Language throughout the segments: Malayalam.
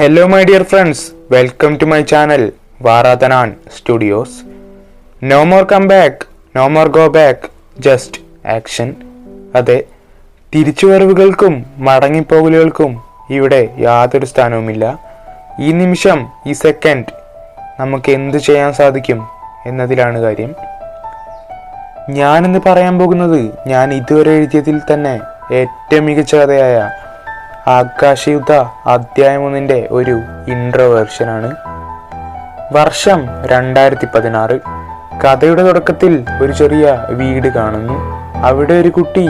Hello, my dear friends welcome to my channel വാറാതനാൻ studios no more come back no more go back just action അതെ തിരിച്ചുവരവുകൾക്കും മടങ്ങിപ്പോകലുകൾക്കും ഇവിടെ യാതൊരു സ്ഥാനവുമില്ല. ഈ നിമിഷം ഈ സെക്കൻഡ് നമുക്ക് എന്ത് ചെയ്യാൻ സാധിക്കും എന്നതിലാണ് കാര്യം. ഞാനിന്ന് പറയാൻ പോകുന്നത് ഞാൻ ഇതുവരെ എഴുതിയതിൽ തന്നെ ഏറ്റവും മികച്ച കഥയായ ആകാശയുദ്ധ അധ്യായം ഒന്നിന്റെ ഒരു ഇൻട്രോ വേർഷനാണ് വർഷം രണ്ടായിരത്തി പതിനാറ് കഥയുടെ തുടക്കത്തിൽ ഒരു ചെറിയ വീട് കാണുന്നു. അവിടെ ഒരു കുട്ടി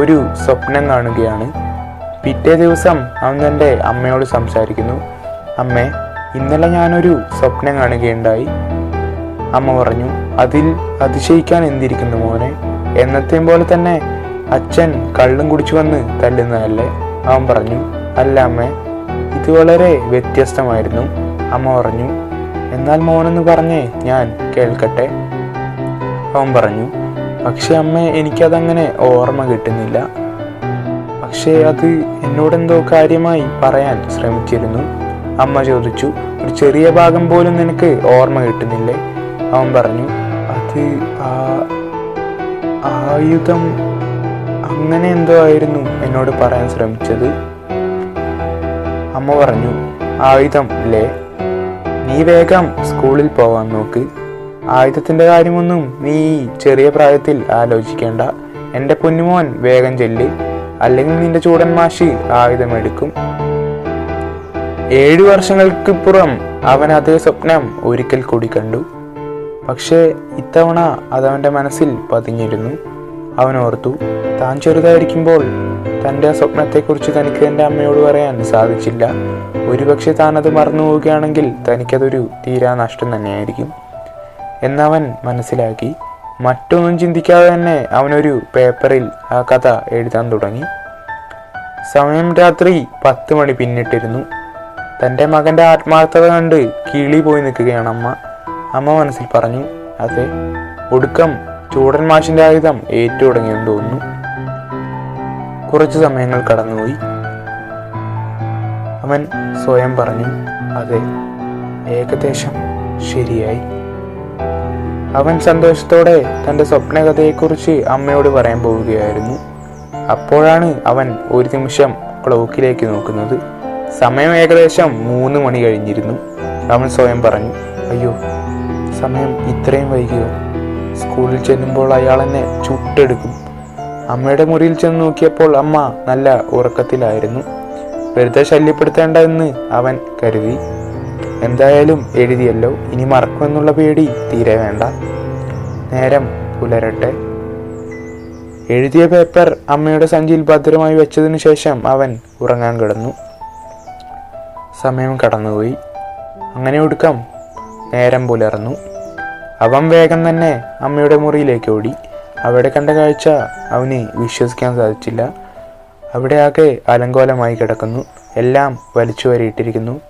ഒരു സ്വപ്നം കാണുകയാണ്. പിറ്റേ ദിവസം അവൻ തന്റെ അമ്മയോട് സംസാരിക്കുന്നു. അമ്മേ ഇന്നലെ ഞാനൊരു സ്വപ്നം കാണുകയുണ്ടായി. അമ്മ പറഞ്ഞു അതിൽ അതിശയിക്കാൻ എന്തിരിക്കുന്നു മോനെ? എന്നത്തെയും പോലെ തന്നെ അച്ഛൻ കള്ളും കുടിച്ചു വന്ന് തല്ലുന്നതല്ലേ? അവൻ പറഞ്ഞു അല്ല അമ്മേ ഇത് വളരെ വ്യത്യസ്തമായിരുന്നു. അമ്മ പറഞ്ഞു എന്നാൽ മോനെന്ന് പറഞ്ഞേ ഞാൻ കേൾക്കട്ടെ. അവൻ പറഞ്ഞു പക്ഷെ അമ്മ എനിക്കതങ്ങനെ ഓർമ്മ കിട്ടുന്നില്ല. പക്ഷേ അത് എന്നോടെന്തോ കാര്യമായി പറയാൻ ശ്രമിച്ചിരുന്നു. അമ്മ ചോദിച്ചു ഒരു ചെറിയ ഭാഗം പോലും നിനക്ക് ഓർമ്മ കിട്ടുന്നില്ലേ? അവൻ പറഞ്ഞു അത് ആയുധം അങ്ങനെ എന്തോ ആയിരുന്നു. എന്നോട് പറയാൻ ശ്രമിച്ചത്? അമ്മ പറഞ്ഞു ആയുധം അല്ലേ നീ വേഗം സ്കൂളിൽ പോവാൻ നോക്ക്. ആയുധത്തിന്റെ കാര്യമൊന്നും നീ ചെറിയ പ്രായത്തിൽ ആലോചിക്കേണ്ട. എന്റെ പൊന്നുമോൻ വേഗം ചെല്ല്. അല്ലെങ്കിൽ നിന്റെ ചൂടൻ മാഷി ആയുധമെടുക്കും ഏഴു വർഷങ്ങൾക്കിപ്പുറം അവൻ അതേ സ്വപ്നം ഒരിക്കൽ കൂടി കണ്ടു. പക്ഷേ ഇത്തവണ അതവന്റെ മനസ്സിൽ പതിഞ്ഞിരുന്നു. അവൻ ഓർത്തു താൻ ചെറുതായിരിക്കുമ്പോൾ തന്റെ ആ സ്വപ്നത്തെക്കുറിച്ച് തനിക്ക് എന്റെ അമ്മയോട് പറയാൻ സാധിച്ചില്ല. ഒരുപക്ഷെ താനത് മറന്നു പോവുകയാണെങ്കിൽ തനിക്കതൊരു തീരാ നഷ്ടം തന്നെയായിരിക്കും. എന്നവൻ മനസ്സിലാക്കി. മറ്റൊന്നും ചിന്തിക്കാതെ തന്നെ അവനൊരു പേപ്പറിൽ ആ കഥ എഴുതാൻ തുടങ്ങി. സമയം രാത്രി പത്ത് മണി പിന്നിട്ടിരുന്നു. തന്റെ മകന്റെ ആത്മാർത്ഥത കണ്ട് കിളി പോയി നിൽക്കുകയാണ് അമ്മ. അമ്മ മനസ്സിൽ പറഞ്ഞു അതെ ഒടുക്കം ചൂടൻ മാഷിന്റെ ആയുധം ഏറ്റു തുടങ്ങിയെന്ന് തോന്നുന്നു. കുറച്ചു സമയങ്ങൾ കടന്നുപോയി. അവൻ സ്വയം പറഞ്ഞു അതെ ഏകദേശം ശരിയായി. അവൻ സന്തോഷത്തോടെ തന്റെ സ്വപ്നകഥയെക്കുറിച്ച് അമ്മയോട് പറയാൻ പോവുകയായിരുന്നു. അപ്പോഴാണ് അവൻ ഒരു നിമിഷം ക്ലോക്കിലേക്ക് നോക്കുന്നത്. സമയം ഏകദേശം മൂന്ന് മണി കഴിഞ്ഞിരുന്നു. അവൻ സ്വയം പറഞ്ഞു അയ്യോ സമയം ഇത്രയും വൈകിയോ? സ്കൂളിൽ ചെല്ലുമ്പോൾ അയാൾ എന്നെ ചുട്ടെടുക്കും. അമ്മയുടെ മുറിയിൽ ചെന്ന് നോക്കിയപ്പോൾ അമ്മ നല്ല ഉറക്കത്തിലായിരുന്നു. വെറുതെ ശല്യപ്പെടുത്തേണ്ട എന്ന് അവൻ കരുതി. എന്തായാലും എഴുതിയല്ലോ ഇനി മറക്കുമെന്നുള്ള പേടി തീരെ വേണ്ട. നേരം പുലരട്ടെ. എഴുതിയ പേപ്പർ അമ്മയുടെ സഞ്ചിയിൽ ഭദ്രമായി വെച്ചതിനു ശേഷം അവൻ ഉറങ്ങാൻ കിടന്നു. സമയം കടന്നുപോയി. അങ്ങനെ ഒടുക്കം നേരം പുലർന്നു. അവൻ വേഗം തന്നെ അമ്മയുടെ മുറിയിലേക്ക് ഓടി. അവിടെ കണ്ട കാഴ്ച അവന് വിശ്വസിക്കാൻ സാധിച്ചില്ല. അവിടെ ആകെ അലങ്കോലമായി കിടക്കുന്നു. എല്ലാം വലിച്ചു വരിയിട്ടിരിക്കുന്നു.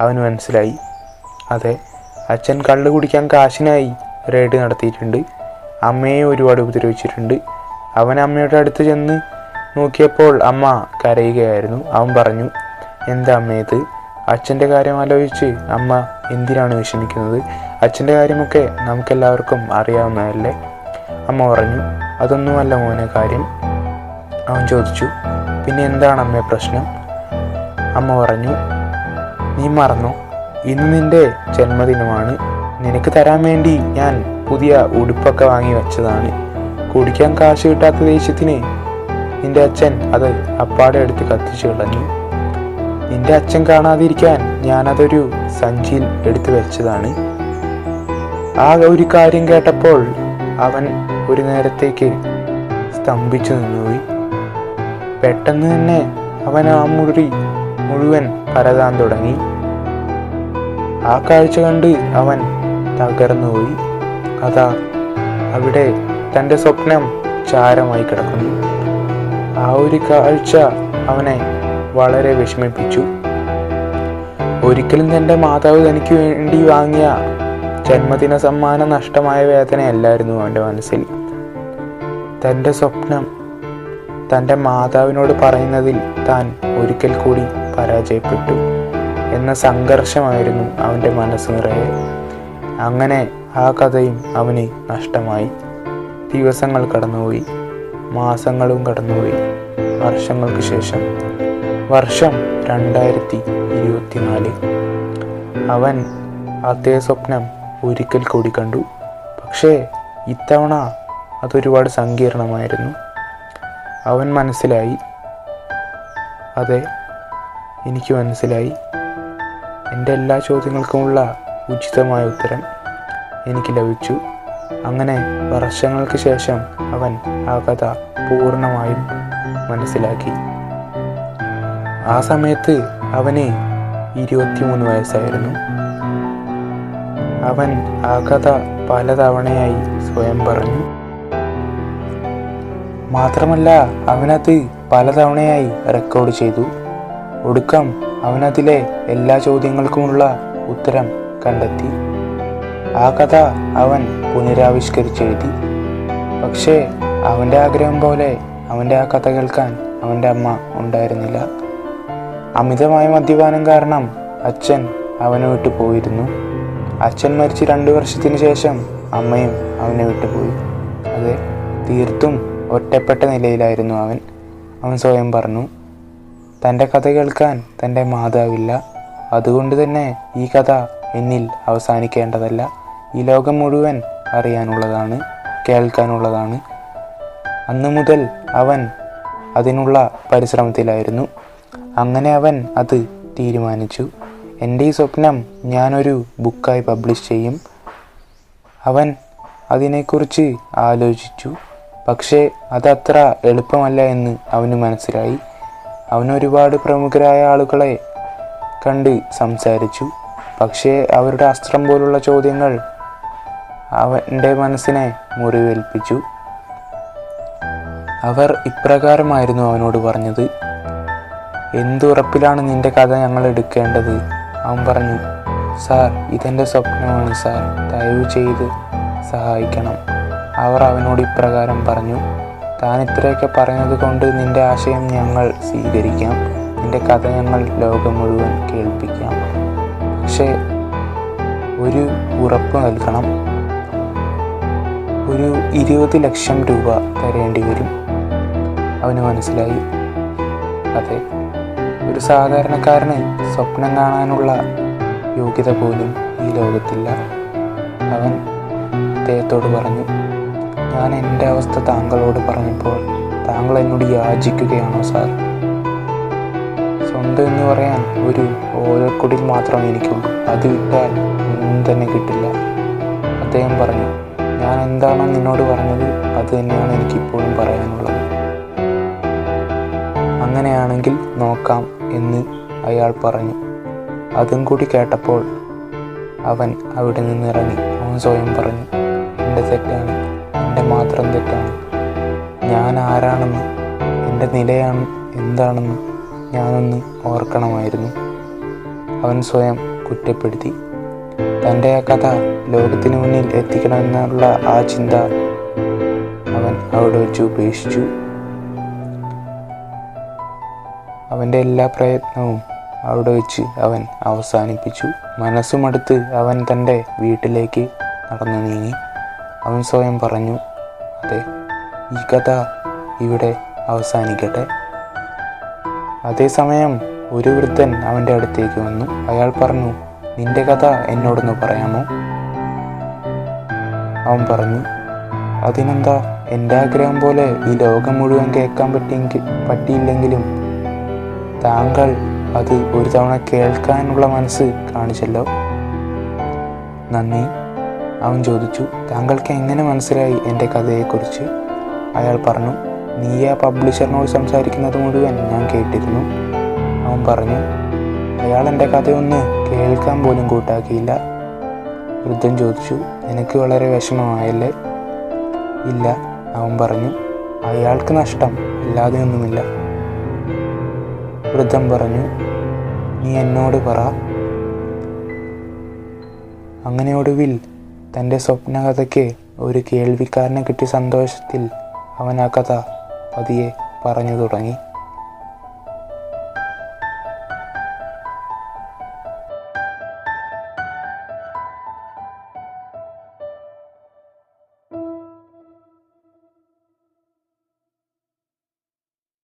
അവന് മനസ്സിലായി. അതെ അച്ഛൻ കള്ളു കുടിക്കാൻ കാശിനായി റെയ്ഡ് നടത്തിയിട്ടുണ്ട്. അമ്മയെ ഒരുപാട് ഉപദ്രവിച്ചിട്ടുണ്ട്. അവൻ അമ്മയുടെ അടുത്ത് ചെന്ന് നോക്കിയപ്പോൾ അമ്മ കരയുകയായിരുന്നു. അവൻ പറഞ്ഞു എന്താ അമ്മയത് അച്ഛന്റെ കാര്യം ആലോചിച്ച് അമ്മ എന്തിനാണ് വിഷമിക്കുന്നത്? അച്ഛന്റെ കാര്യമൊക്കെ നമുക്കെല്ലാവർക്കും അറിയാവുന്നതല്ലേ? അമ്മ പറഞ്ഞു അതൊന്നുമല്ല മോനെ കാര്യം. അവൻ ചോദിച്ചു പിന്നെ എന്താണ് അമ്മേ പ്രശ്നം? അമ്മ പറഞ്ഞു നീ മറന്നു? ഇന്ന് നിന്റെ ജന്മദിനമാണ്. നിനക്ക് തരാൻ വേണ്ടി ഞാൻ പുതിയ ഉടുപ്പൊക്കെ വാങ്ങി വെച്ചതാണ്. കുടിക്കാൻ കാശ് കിട്ടാത്ത ദേഷ്യത്തിന് നിന്റെ അച്ഛൻ അത് അപ്പാടെ എടുത്ത് കത്തിച്ചു കളഞ്ഞു. നിന്റെ അച്ഛൻ കാണാതിരിക്കാൻ ഞാനതൊരു സഞ്ചിയിൽ എടുത്തു വെച്ചതാണ്. ആ ഒരു കാര്യം കേട്ടപ്പോൾ അവൻ ഒരു നേരത്തേക്ക് സ്തംഭിച്ചു നിന്നുപോയി. പെട്ടെന്ന് തന്നെ അവൻ ആ മുറി മുഴുവൻ പരതാൻ തുടങ്ങി. ആ കാഴ്ച കണ്ട് അവൻ തകർന്നുപോയി. അതാ അവിടെ തന്റെ സ്വപ്നം ചാരമായി കിടക്കുന്നു. ആ ഒരു കാഴ്ച അവനെ വളരെ വിഷമിപ്പിച്ചു. ഒരിക്കലും തന്റെ മാതാവ് തനിക്ക് വേണ്ടി വാങ്ങിയ ജന്മദിന സമ്മാനം നഷ്ടമായ വേദനയല്ലായിരുന്നു അവന്റെ മനസ്സിൽ. തന്റെ സ്വപ്നം തന്റെ മാതാവിനോട് പറയുന്നതിൽ താൻ ഒരിക്കൽ കൂടി പരാജയപ്പെട്ടു എന്ന സംഘർഷമായിരുന്നു അവന്റെ മനസ്സ് നിറയെ. അങ്ങനെ ആ കഥയും അവന് നഷ്ടമായി. ദിവസങ്ങൾ കടന്നുപോയി മാസങ്ങളും കടന്നുപോയി വർഷങ്ങൾക്ക് ശേഷം. വർഷം രണ്ടായിരത്തി ഇരുപത്തിനാല്. അവൻ അതേ സ്വപ്നം ഒരിക്കൽ കൂടി കണ്ടു. പക്ഷേ ഇത്തവണ അതൊരുപാട് സങ്കീർണമായിരുന്നു. അവൻ മനസ്സിലായി. അതെ എനിക്ക് മനസ്സിലായി. എന്റെ എല്ലാ ചോദ്യങ്ങൾക്കുമുള്ള ഉചിതമായ ഉത്തരം എനിക്ക് ലഭിച്ചു. അങ്ങനെ വർഷങ്ങൾക്ക് ശേഷം അവൻ ആ കഥ പൂർണമായും മനസ്സിലാക്കി. ആ സമയത്ത് അവന് ഇരുപത്തിമൂന്ന് വയസ്സായിരുന്നു. അവൻ ആ കഥ പലതവണയായി സ്വയം പറഞ്ഞു. മാത്രമല്ല അവനത് പലതവണയായി റെക്കോർഡ് ചെയ്തു. ഒടുക്കം അവനതിലെ എല്ലാ ചോദ്യങ്ങൾക്കുമുള്ള ഉത്തരം കണ്ടെത്തി. ആ കഥ അവൻ പുനരാവിഷ്കരിച്ചെഴുതി. പക്ഷേ അവന്റെ ആഗ്രഹം പോലെ അവന്റെ ആ കഥ കേൾക്കാൻ അവന്റെ അമ്മ ഉണ്ടായിരുന്നില്ല. അമിതമായ മദ്യപാനം കാരണം അച്ഛൻ അവനെ വിട്ടു പോയിരുന്നു. അച്ഛൻ മരിച്ച് രണ്ടു വർഷത്തിന് ശേഷം അമ്മയും അവനെ വിട്ടുപോയി. അതെ തീർത്തും ഒറ്റപ്പെട്ട നിലയിലായിരുന്നു അവൻ. അവൻ സ്വയം പറഞ്ഞു തന്റെ കഥ കേൾക്കാൻ തന്റെ മാതാവില്ല. അതുകൊണ്ട് തന്നെ ഈ കഥ എന്നിൽ അവസാനിക്കേണ്ടതല്ല. ഈ ലോകം മുഴുവൻ അറിയാനുള്ളതാണ് കേൾക്കാനുള്ളതാണ്. അന്നു മുതൽ അവൻ അതിനുള്ള പരിശ്രമത്തിലായിരുന്നു. അങ്ങനെ അവൻ അത് തീരുമാനിച്ചു. എന്റെ ഈ സ്വപ്നം ഞാനൊരു ബുക്കായി പബ്ലിഷ് ചെയ്യും. അവൻ അതിനെക്കുറിച്ച് ആലോചിച്ചു. പക്ഷേ അതത്ര എളുപ്പമല്ല എന്ന് അവന് മനസ്സിലായി. അവൻ ഒരുപാട് പ്രമുഖരായ ആളുകളെ കണ്ട് സംസാരിച്ചു. പക്ഷേ അവരുടെ അസ്ത്രം പോലുള്ള ചോദ്യങ്ങൾ അവന്റെ മനസ്സിനെ മുറിവേൽപ്പിച്ചു. അവർ ഇപ്രകാരമായിരുന്നു അവനോട് പറഞ്ഞത്. എന്തുറപ്പിലാണ് നിന്റെ കഥ ഞങ്ങൾ എടുക്കേണ്ടത്? അവൻ പറഞ്ഞു സാർ ഇതെന്റെ സ്വപ്നമാണ് സാർ. ദയവ് ചെയ്ത് സഹായിക്കണം. അവർ അവനോട് ഇപ്രകാരം പറഞ്ഞു താൻ ഇത്രയൊക്കെ പറഞ്ഞത് കൊണ്ട് നിന്റെ ആശയം ഞങ്ങൾ സ്വീകരിക്കാം. നിന്റെ കഥ ഞങ്ങൾ ലോകം മുഴുവൻ കേൾപ്പിക്കാം. പക്ഷേ ഒരു ഉറപ്പ് നൽകണം. ഒരു ഇരുപത് ലക്ഷം രൂപ തരേണ്ടി വരും. അവന് മനസ്സിലായി. അതെ. ഒരു സാധാരണക്കാരന് സ്വപ്നം കാണാനുള്ള യോഗ്യത പോലും ഈ ലോകത്തില്ല. അവൻ അദ്ദേഹത്തോട് പറഞ്ഞു ഞാൻ എന്റെ അവസ്ഥ താങ്കളോട് പറഞ്ഞപ്പോൾ താങ്കൾ എന്നോട് യാചിക്കുകയാണോ സാർ? സ്വന്തം എന്ന് പറയാൻ ഒരു ഓലക്കുടിൽ മാത്രമേ എനിക്കുള്ളൂ. അത് വിട്ടാൽ ഒന്നും തന്നെ കിട്ടില്ല. അദ്ദേഹം പറഞ്ഞു ഞാൻ എന്താണോ നിന്നോട് പറഞ്ഞത് അത് തന്നെയാണ് എനിക്കിപ്പോഴും പറയാനുള്ളത്. അങ്ങനെയാണെങ്കിൽ നോക്കാം. എന്ന് അയാൾ പറഞ്ഞു. അതും കൂടി കേട്ടപ്പോൾ അവൻ അവിടെ നിന്നിറങ്ങി. അവൻ സ്വയം പറഞ്ഞു എന്റെ തെറ്റാണ്. എന്റെ മാത്രം തെറ്റാണ്. ഞാൻ ആരാണെന്ന് എന്റെ നിലയാണ് എന്താണെന്ന് ഞാനൊന്ന് ഓർക്കണമായിരുന്നു. അവൻ സ്വയം കുറ്റപ്പെടുത്തി. തന്റെ ആ കഥ ലോകത്തിന് മുന്നിൽ എത്തിക്കണമെന്നുള്ള ആ ചിന്ത അവൻ അവിടെ വെച്ച് ഉപേക്ഷിച്ചു. അവന്റെ എല്ലാ പ്രയത്നവും അവിടെ വെച്ച് അവൻ അവസാനിപ്പിച്ചു. മനസ്സുമടുത്ത് അവൻ തന്റെ വീട്ടിലേക്ക് നടന്നു നീങ്ങി. അവൻ സ്വയം പറഞ്ഞു അതെ ഈ കഥ ഇവിടെ അവസാനിക്കട്ടെ. അതേസമയം ഒരു വൃദ്ധൻ അവന്റെ അടുത്തേക്ക് വന്നു. അയാൾ പറഞ്ഞു നിന്റെ കഥ എന്നോടൊന്ന് പറയാമോ? അവൻ പറഞ്ഞു അതിനെന്താ? എന്റെ ആഗ്രഹം പോലെ ഈ ലോകം മുഴുവൻ കേൾക്കാൻ പറ്റിയെങ്കിൽ പറ്റിയില്ലെങ്കിലും താങ്കൾ അത് ഒരു തവണ കേൾക്കാനുള്ള മനസ്സ് കാണിച്ചല്ലോ. നന്ദി. അവൻ ചോദിച്ചു താങ്കൾക്ക് എങ്ങനെ മനസ്സിലായി എന്റെ കഥയെക്കുറിച്ച്? അയാൾ പറഞ്ഞു നീ ആ പബ്ലിഷറിനോട് സംസാരിക്കുന്നത് മുഴുവൻ ഞാൻ കേട്ടിരുന്നു. അവൻ പറഞ്ഞു അയാൾ എന്റെ കഥയൊന്ന് കേൾക്കാൻ പോലും കൂട്ടാക്കിയില്ല. വൃദ്ധൻ ചോദിച്ചു എനിക്ക് വളരെ വിഷമമായല്ലേ? ഇല്ല അവൻ പറഞ്ഞു അയാൾക്ക് നഷ്ടം അല്ലാതെ വൃദ്ധൻ പറഞ്ഞു നീ എന്നോട് പറ. അങ്ങനെ ഒടുവിൽ തന്റെ സ്വപ്നകഥയ്ക്ക് ഒരു കേൾവിക്കാരനെ കിട്ടിയ സന്തോഷത്തിൽ അവൻ ആ കഥ പതിയെ പറഞ്ഞു തുടങ്ങി.